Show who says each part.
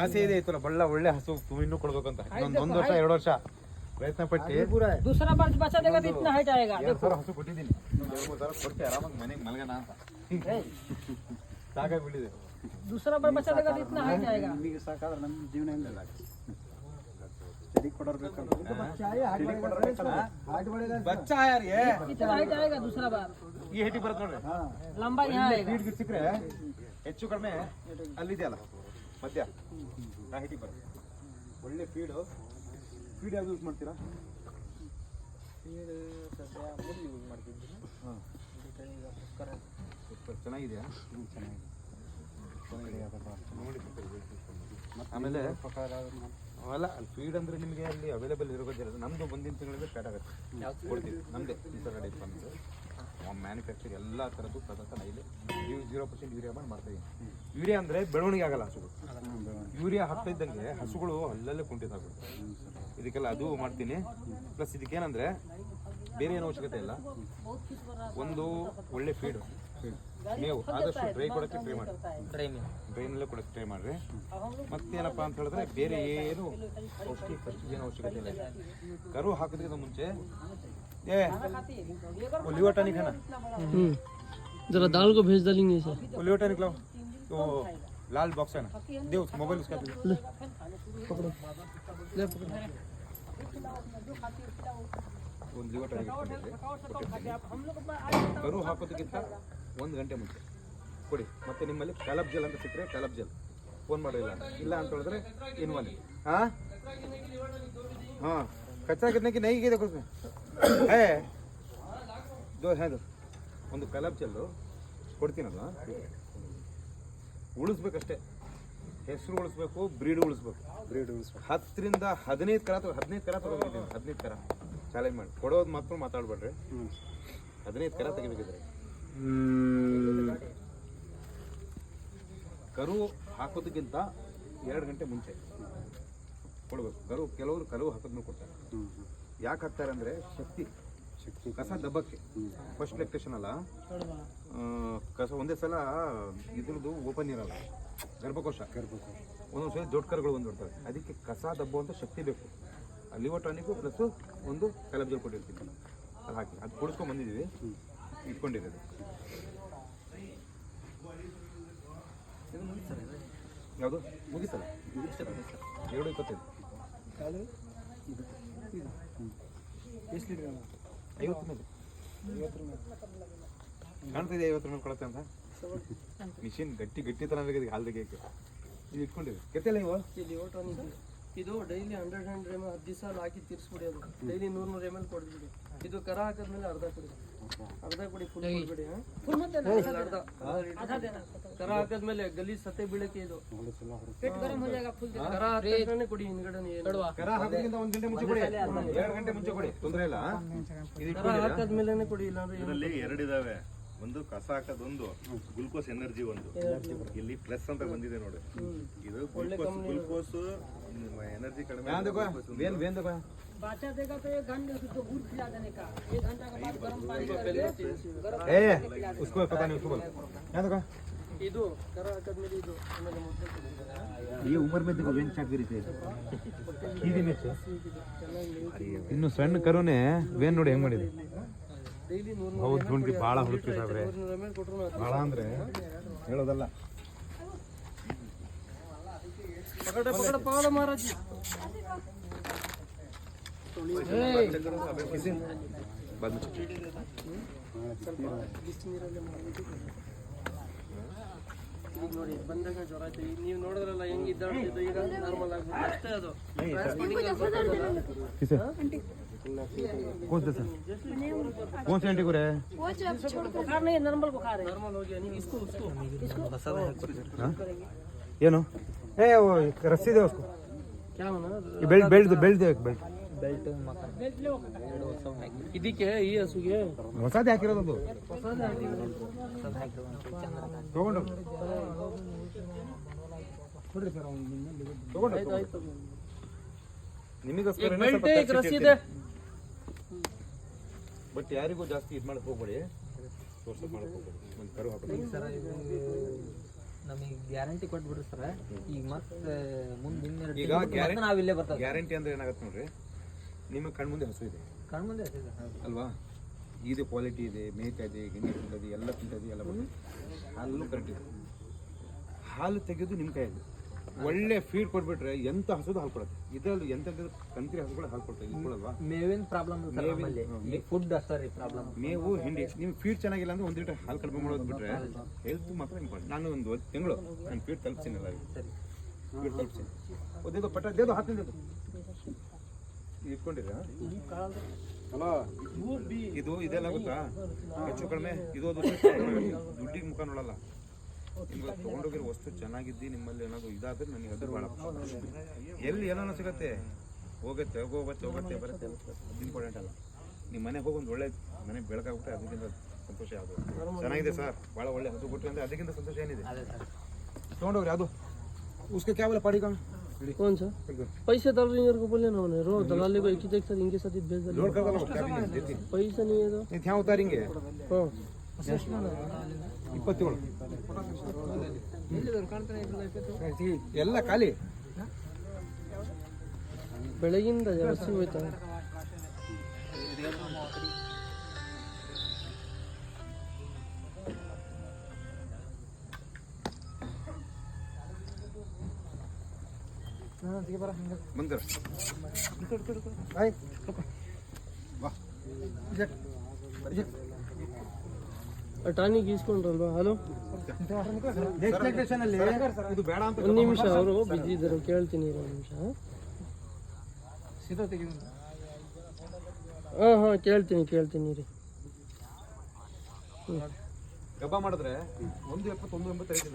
Speaker 1: ಆಸೆ ಇದೆ ಐತಲ್ಲ ಬಳ್ಳ ಒಳ್ಳೆ ಹಸು ಇನ್ನೂ ಕೊಡ್ಬೇಕಂತ ಇನ್ನೊಂದು ಒಂದು ವರ್ಷ ಎರಡು ವರ್ಷ ಪ್ರಯತ್ನ ಪಟ್ಟು
Speaker 2: दूसरा बार बच्चा देगा तो इतना हाइट आएगा
Speaker 1: ಎರಡು ಸಾವಿರ ಹಸು ಕೊಟ್ಟಿದ್ದೀನಿ ಇನ್ನೊಂದು ಎರಡು ಮೂರು ಸಾವಿರ ಕೊಡ್ತೆ ಆರಾಮಾಗಿ ಮನೆಗೆ ಮಲಗೋಣ ಅಂತ ಸಾಕಾಗ್ಬಿಟ್ಟಿದೆ
Speaker 2: दूसरा बार बच्चा देगा तो इतना हाइट आएगा
Speaker 3: ನಿಮಗೆ ಸಾಕಾದ್ರೆ ನಮ್ಮ ಜೀವನ ಇಲ್ಲ ಚಳಿ ಕೊಡೋರು ಬೇಕಲ್ಲ ಚಳಿ ಕೊಡೋರು ಬೇಕಲ್ಲ
Speaker 1: ಬಚ್ಚ ಯಾರಿಗೆ
Speaker 2: इतना हाइट आएगा दूसरा बार
Speaker 1: ಈ ಹೆಟಿ ಬರುತ್ತೆ ನೋಡ್ರಿ
Speaker 2: लंबा यहाँ आएगा
Speaker 1: ಫೀಡ್ ಗಿಟ್ ಸಿಕ್ಕರೆ ಹೆಚ್ಚು ಕಡಿಮೆ ಅಲ್ಲಿದೆಯಲ್ಲ ಮಧ್ಯ. ಆ ಬರ ಒಳ್ಳೆ ಫೀಡು ಫೀಡ್ ಯಾವ್ದು ಯೂಸ್ ಮಾಡ್ತೀರಾ? ಹಾಂ. ಚೆನ್ನಾಗಿದೆಯಾ? ಆಮೇಲೆ ಅಲ್ಲ ಅಲ್ಲಿ ಫೀಡ್ ಅಂದ್ರೆ ನಿಮಗೆ ಅಲ್ಲಿ ಅವೈಲೇಬಲ್ ಇರೋದಿಲ್ಲ ನಮ್ದು ಮುಂದಿನ ತಿಂಗಳಿಗೆ ಸ್ಟಾರ್ಟ್ ಆಗುತ್ತೆ. ಕೊಡ್ತೀವಿ. ನಮ್ಮದೇ ಈ ಥರ ಮ್ಯಾನುಫ್ಯಾಕ್ಚರ್ ಎಲ್ಲ ಥರದ್ದು ಪ್ರದರ್ಶನ ಇಲ್ಲಿ ನೀವು ಜೀರೋ ಪರ್ಸೆಂಟ್ ಯೂರಿಯಾ ಮಾಡಿ ಮಾಡ್ತೀವಿ ಯೂರಿಯಾ ಅಂದರೆ ಬೆಳವಣಿಗೆ ಆಗಲ್ಲ ಹಸುಗಳು. ಯೂರಿಯಾ ಹಾಕ್ತಾ ಇದ್ದಂಗೆ ಹಸುಗಳು ಅಲ್ಲಲ್ಲೇ ಕುಂಠಿತಾಗ್ಬಿಡುತ್ತೆ ಇದಕ್ಕೆಲ್ಲ ಅದು ಮಾಡ್ತೀನಿ. ಪ್ಲಸ್ ಇದಕ್ಕೇನಂದರೆ ಬೇರೆ ಏನು ಅವಶ್ಯಕತೆ ಇಲ್ಲ. ಒಂದು ಒಳ್ಳೆ ಫೀಡು ಮೇವು ಆದಷ್ಟು ಡ್ರೈ ಕೊಡೋಕ್ಕೆ ಟ್ರೈ ಮಾಡಿ. ಡ್ರೈನಲ್ಲೇ ಕೊಡೋಕ್ಕೆ ಟ್ರೈ ಮಾಡಿರಿ. ಮತ್ತೇನಪ್ಪ ಅಂತ ಹೇಳಿದ್ರೆ ಬೇರೆ ಏನು ಔಷಧಿ ಖರ್ಚಿಗೆ ಏನು ಅವಶ್ಯಕತೆ ಇಲ್ಲ. ಕರು ಹಾಕೋದಕ್ಕಿಂತ ಮುಂಚೆ ಏ वो लिवर टॉनिक है ना
Speaker 2: जरा दाल को भेज डालेंगे सर
Speaker 1: वो लिवर टॉनिक लाओ वो लाल बॉक्स है ना दे उसको मोबाइल उसका दे ಒಂದು ಲಿವರ್ ಟಾನಿಕ್ ಕರು ಹಾಕೋದಕ್ಕಿಂತ ಒಂದು ಗಂಟೆ ಮುಂಚೆ ಕೊಡಿ ಮತ್ತೆ ನಿಮ್ಮಲ್ಲಿ ಕ್ಯಾಲಬ್ ಜೆಲ್ ಅಂತ ಸಿಕ್ಕರೆ ಕ್ಯಾಲಬ್ ಜೆಲ್ ಫೋನ್ ಮಾಡಿಲ್ಲ ಇಲ್ಲ ಅಂತ ಹೇಳಿದ್ರೆ ಇನ್ವಾಲಿ ಹಾಂ ಹಾಂ ಕಚ್ಚಾ ಕಿತ್ನೆ ಕಿ ನೈ ಇದೆ ಕುಸ್ಮೆ ಹೇ. ದೋ ಒಂದು ಕಲಬ್ ಚೆಲ್ಲು. ಕೊಡ್ತೀನಲ್ಲ? ಉಳಿಸ್ಬೇಕಷ್ಟೇ. ಹೆಸರು ಉಳಿಸ್ಬೇಕು ಬ್ರೀಡ್ ಉಳಿಸ್ಬೇಕು.
Speaker 3: ಬ್ರೀಡ್ ಉಳಿಸ್ಬೇಕು.
Speaker 1: ಹತ್ತರಿಂದ ಹದಿನೈದು ಕರ ತಗೋ ಹದಿನೈದು ಕರ ತಗೋಬೇಕು ಹದಿನೈದು ಕರ. ಚಾಲೆಂಜ್ ಮಾಡಿ. ಕೊಡೋದು ಮಾತ್ರ ಮಾತಾಡ್ಬೇಡ್ರಿ. ಹದಿನೈದು ಕರ ತೆಗಿಬೇಕಿದ್ರೆ. ಕರು ಹಾಕೋದಕ್ಕಿಂತ ಎರಡು ಗಂಟೆ ಮುಂಚೆ. ಕೊಡ್ಬೇಕು. ಕರು ಕೆಲವರು ಕರು ಹಾಕೋದ್ಮೇಲೆ ಕೊಡ್ತಾರೆ. ಯಾಕೆ ಹಾಕ್ತಾರೆ ಅಂದರೆ ಶಕ್ತಿ.
Speaker 3: ಶಕ್ತಿ.
Speaker 1: ಕಸ ದಬ್ಬಕ್ಕೆ. ಫಸ್ಟ್ ಲೆಕ್ಟೇಷನ್ ಅಲ್ಲ? ಕಸ ಒಂದೇ ಸಲ ಇದ್ರದ್ದು ಓಪನ್ ಇರಲ್ಲ. ಗರ್ಭಕೋಶ.
Speaker 3: ಗರ್ಭಕೋಶ.
Speaker 1: ಒಂದೊಂದು ಸಲ ದೊಡ್ಡ ಕರುಗಳು ಬಂದ್ಬಿಡ್ತವೆ ಅದಕ್ಕೆ ಕಸ ದಬ್ಬುವಂಥ ಶಕ್ತಿ ಬೇಕು. ಲಿವರ್ ಟಾನಿಕ್ಕು ಪ್ಲಸ್ ಒಂದು ಕಲಬ್ ಕೊಟ್ಟಿರ್ತೀನಿ ಕೊಟ್ಟಿರ್ತೀವಿ. ಅದು ಹಾಕಿ. ಅದು ಕುಡಿಸ್ಕೊಂಡು ಬಂದಿದ್ದೀವಿ ಇಟ್ಕೊಂಡಿರೋದು. ಯಾವುದು? ಮುಗಿಸಲ್ಲ ಎರಡು ಇಪ್ಪತ್ತೈದು.
Speaker 3: ಎಷ್ಟು ಲೀಟ್ರ್
Speaker 1: ಐವತ್ತು ಮೇಲೆ ಕಾಣ್ತಿದೆ ಐವತ್ತು ಮೇಲೆ ಕೊಡತ್ತೆ ಅಂತ? ಮಿಷಿನ್ ಗಟ್ಟಿ ಗಟ್ಟಿ ತರ ಬೇಕಾದ್ರೆ ಹಾಲು ತೆಗಿಯಕ್ಕೆ ಇದು ಇಟ್ಕೊಂಡಿದೆ ಕೆತ್ತಲ್ಲ ಇವು?
Speaker 2: ಇದು. ಡೈಲಿ ಹಂಡ್ರೆಡ್ ಹಂಡ್ರೆಡ್ ಎಂ ಹತ್ತು ದಿವಸ ಹಾಕಿ ತಿರ್ಸ್ಬಿಡಿ ಅದು. ಡೈಲಿ ನೂರು ನೂರು ಎಂ ಎಲ್ ಕೊಡ್ಬಿಡಿ. ಇದು ಕರ ಹಾಕಿದ್ಮೇಲೆ ಅರ್ಧ ಕುಡಿ. ಅರ್ಧ ಕುಡಿ ಫುಲ್ ಕೊಡ್ಬೇಡಿ? ಅರ್ಧ ಕರ ಹಾಕಿದ್ಮೇಲೆ ಗಲ್ಲಿ ಸತೆ ಬೀಳಕ್ಕೆ ಇದು. ಕರ ಹಾಕಿದ್ರೆ ಕೊಡಿ ಹಿಂದ್ಗಡೆ ಏನು
Speaker 1: ಕರ ಹಾಕೋದ್ರಿಂದ ಒಂದು ಗಂಟೆ ಮುಂಚೆ ಕೊಡಿ. ಎರಡು ಗಂಟೆ ಮುಂಚೆ ಕೊಡಿ. ತೊಂದರೆ ಇಲ್ಲ ಇದು
Speaker 2: ಕರ ಹಾಕಿದ್ಮೇಲೆ ಕೊಡಿ ಇಲ್ಲಾಂದ್ರೆ ಏನು?
Speaker 4: ಇದರಲ್ಲಿ ಎರಡಿದಾವೆ. ಒಂದು ಕಸ ಹಾಕೋದೊಂದು ಗ್ಲುಕೋಸ್ ಎನರ್ಜಿ ಒಂದು. ಇಲ್ಲಿ ಪ್ಲಸ್ ಅಂತ ಬಂದಿದೆ ನೋಡಿ. ಇದು ಗ್ಲುಕೋಸ್ ಗ್ಲುಕೋಸ್ ಎನರ್ಜಿ ಕಡಿಮೆ
Speaker 1: ಈ ಉಮರ್ ಮೇಲೆ ವೇನ್ ಇನ್ನು ಸಣ್ಣ ಕರುನೆ ವೇನ್ ನೋಡಿ ಹೆಂಗ್ ಮಾಡಿದೆ?
Speaker 2: ಡೈಲಿ ನೂರ್
Speaker 1: ಹೌದು ದುಂಡಿ ಭಾಳ ಹುಡುಕಿ ಸಾಬ್ರೆ
Speaker 2: ನೂರ್ ಎಂ ಎಲ್ ಕೊಟ್ರು
Speaker 1: ಭಾಳ ಅಂದ್ರೆ ಹೇಳೋದಲ್ಲ.
Speaker 2: ಪಕಡ ಪಕಡ ಮಹಾರಾಜ್.
Speaker 1: ಬಂದು
Speaker 2: ಈಗ ನೋಡಿ ಬಂದಾಗ ಜ್ವರ ಆಯ್ತು ಈಗ ನೀವು ನೋಡಿದ್ರಲ್ಲ ಹೆಂಗ್ ಇದ್ದಾಡ್ತಿದ್ದು ಈಗ ನಾರ್ಮಲ್ ಆಗ್ಬಿಟ್ಟು ಅಷ್ಟೇ ಅದು
Speaker 1: कौन से सर कौन से आंटी को रे
Speaker 2: बुखार नहीं नॉर्मल बुखार है नॉर्मल हो गया नहीं इसको उसको
Speaker 1: हाँ? ಏನು ಏ वो रस्सी दे उसको
Speaker 2: क्या होना
Speaker 1: ये बेल्ट बेल्ट बेल्ट दे बेल्ट
Speaker 2: ಇದಕ್ಕೆ ಈ ಹಸುಗೆ
Speaker 1: ಹೊಸದೇ ಹಾಕಿರೋದು ತಗೊಂಡು ತಗೊಂಡು ನಿಮಗೋಸ್ಕರ
Speaker 2: ಬೆಲ್ಟ್ ಈಗ ರಸೀದೆ
Speaker 1: ಬಟ್ ಯಾರಿಗೂ ಜಾಸ್ತಿ ಇದು ಮಾಡಕ್ ಹೋಗ್ಬೇಡಿ. ತೋರ್ಸಕ್ ಮಾಡಕ್ ಹೋಗ್ಬೇಡಿ. ಒಂದು ಕರು ಹಾಕೋದು
Speaker 5: ನಮಗೆ ಗ್ಯಾರಂಟಿ ಕೊಟ್ಬಿಡ್ರಿ ಸರ್. ಈಗ ಮತ್ತೆ ಮುಂದೆ ಇನ್ನೆರಡು
Speaker 1: ಈಗ
Speaker 5: ಗ್ಯಾರಂಟಿ ಬಿಟ್ಟು ಇಲ್ಲೇ ಬರ್ತೇವೆ.
Speaker 1: ಗ್ಯಾರಂಟಿ ಅಂದ್ರೆ ಏನಾಗುತ್ತೆ ನೋಡ್ರಿ? ನಿಮ್ಮ ಕಣ್ಮುಂದೆ ಹಸು ಇದೆ.
Speaker 5: ಕಣ್ಮುಂದೆ ಮುಂದೆ ಸರ್
Speaker 1: ಅಲ್ವಾ? ಇದು ಕ್ವಾಲಿಟಿ ಇದೆ ಮೇಯ್ತಾ ಇದೆ ಗಿಣ್ಣೆ ತಿಂತದೆ ಎಲ್ಲ ತಿಂತದೆ ಎಲ್ಲ ಬರ್ತದೆ. ಹಾಲು ಕರೆಕ್ಟ್ ಇದೆ. ಹಾಲು ತೆಗೆಯೋದು ನಿಮ್ಮ ಕೈಯಲ್ಲಿ. ಒಳ್ಳೆ ಫೀಡ್ ಕೊಟ್ಬಿಟ್ರೆ ಎಂತ ಹಸುದು ಹಾಲು ಕೊಡುತ್ತೆ? ಇದರಲ್ಲಿ ಎಂತ ಕಂತ್ರಿ ಹಸುಗಳು ಹಾಲು ಕೊಡ್ತವೆ ಇದು ಕೊಡಲ್ವಾ
Speaker 5: ಮೇವಿನ ಪ್ರಾಬ್ಲಮ್ ಫುಡ್ ಸರಿ ಪ್ರಾಬ್ಲಮ್
Speaker 1: ಮೇವು ಹಿಂಡಿ ನಿಮ್ಗೆ ಫೀಡ್ ಚೆನ್ನಾಗಿಲ್ಲ ಅಂದ್ರೆ ಒಂದು ಲೀಟರ್ ಹಾಲು ಕಡಿಮೆ ಮಾಡೋದು ಬಿಟ್ರೆ ಹೆಲ್ತ್ ಮಾತ್ರ ಇಂಪಾರ್ಟೆಂಟ್ ನಾನು ಒಂದು ತಿಂಗಳು ನಾನು ಫೀಡ್ ತಲುಪಿಸಿನಲ್ಲ
Speaker 5: ಎಲ್ಲ
Speaker 1: ಫೀಡ್ ತಲುಪಿಸಿ ದೇದು ಪಟ್ಟ ದೇದು ಹತ್ತು ಇಟ್ಕೊಂಡಿರ
Speaker 3: ಹಲೋ
Speaker 1: ಇದು ಇದೆಲ್ಲ ಗೊತ್ತಾ? ಹೆಚ್ಚು ಕಡಿಮೆ ಇದು ದುಡ್ಡಿಗೆ ಮುಖ ನೋಡಲ್ಲ. ನಿಮ್ಗೆ ತಗೊಂಡೋಗಿರೋ ವಸ್ತು ಚೆನ್ನಾಗಿದ್ದು ನಿಮ್ಮಲ್ಲಿ ಏನಾದ್ರು ಇದಾದ್ರೆ ನನಗೆ ಅದು ಭಾಳ ಎಲ್ಲಿ ಏನೋ ಸಿಗತ್ತೆ ಹೋಗುತ್ತೆ ಹೋಗುತ್ತೆ ಹೋಗುತ್ತೆ ಬರುತ್ತೆ ಅದು ಇಂಪಾರ್ಟೆಂಟ್ ಅಲ್ಲ ನಿಮ್ಮ ಮನೆಗೆ ಹೋಗಿ ಒಂದು ಒಳ್ಳೆ ಮನೆ ಬೆಳಕಾಗ್ಬಿಟ್ರೆ ಅದಕ್ಕಿಂತ ಸಂತೋಷ ಯಾವುದು ಚೆನ್ನಾಗಿದೆ ಸರ್ ಭಾಳ ಒಳ್ಳೆ ಹಸು ಕೊಟ್ಟರೆ ಅಂದ್ರೆ ಅದಕ್ಕಿಂತ ಸಂತೋಷ ಏನಿದೆ
Speaker 5: ಅದೇ ಸರ್
Speaker 1: ತೊಗೊಂಡೋಗ್ರಿ ಅದು उसके क्या बोला पड़ी का
Speaker 2: कौन सा पैसे डाल रही को बोले ना उन्हें रो दलाली को एक ही देख सर इनके साथ ही भेज दे
Speaker 1: लोड कर दो क्या भी नहीं देती
Speaker 2: पैसा नहीं है तो
Speaker 1: नहीं ध्यान उतारेंगे
Speaker 2: हाँ
Speaker 1: ಇಪ್ಪತ್ತೇಳು ಎಲ್ಲ ಖಾಲಿ
Speaker 2: ಬೆಳಗಿಂದ ಜಾಸ್ತಿ ಹೋಯ್ತಾ
Speaker 1: ಬಂದ್ರ
Speaker 2: ಟಾನಿಕ್ ಈಸ್ಕೊಂಡ್ರಲ್ವಾ? ಹಲೋ
Speaker 1: ಇದು ಬೇಡ ಅಂತ
Speaker 2: ಒಂದು ನಿಮಿಷ ಅವರು ಬಿಜಿ ಇದ್ದರು ಕೇಳ್ತೀನಿ ಇರು ಒಂದು ನಿಮಿಷ. ಹಾಂ ಹಾಂ ಕೇಳ್ತೀನಿ ಕೇಳ್ತೀನಿ ರೀ
Speaker 1: ಗಬ್ಬ ಮಾಡಿದ್ರೆ ಒಂದು ಎಪ್ಪತ್ತೊಂದು ಎಂಬತ್ತೈದು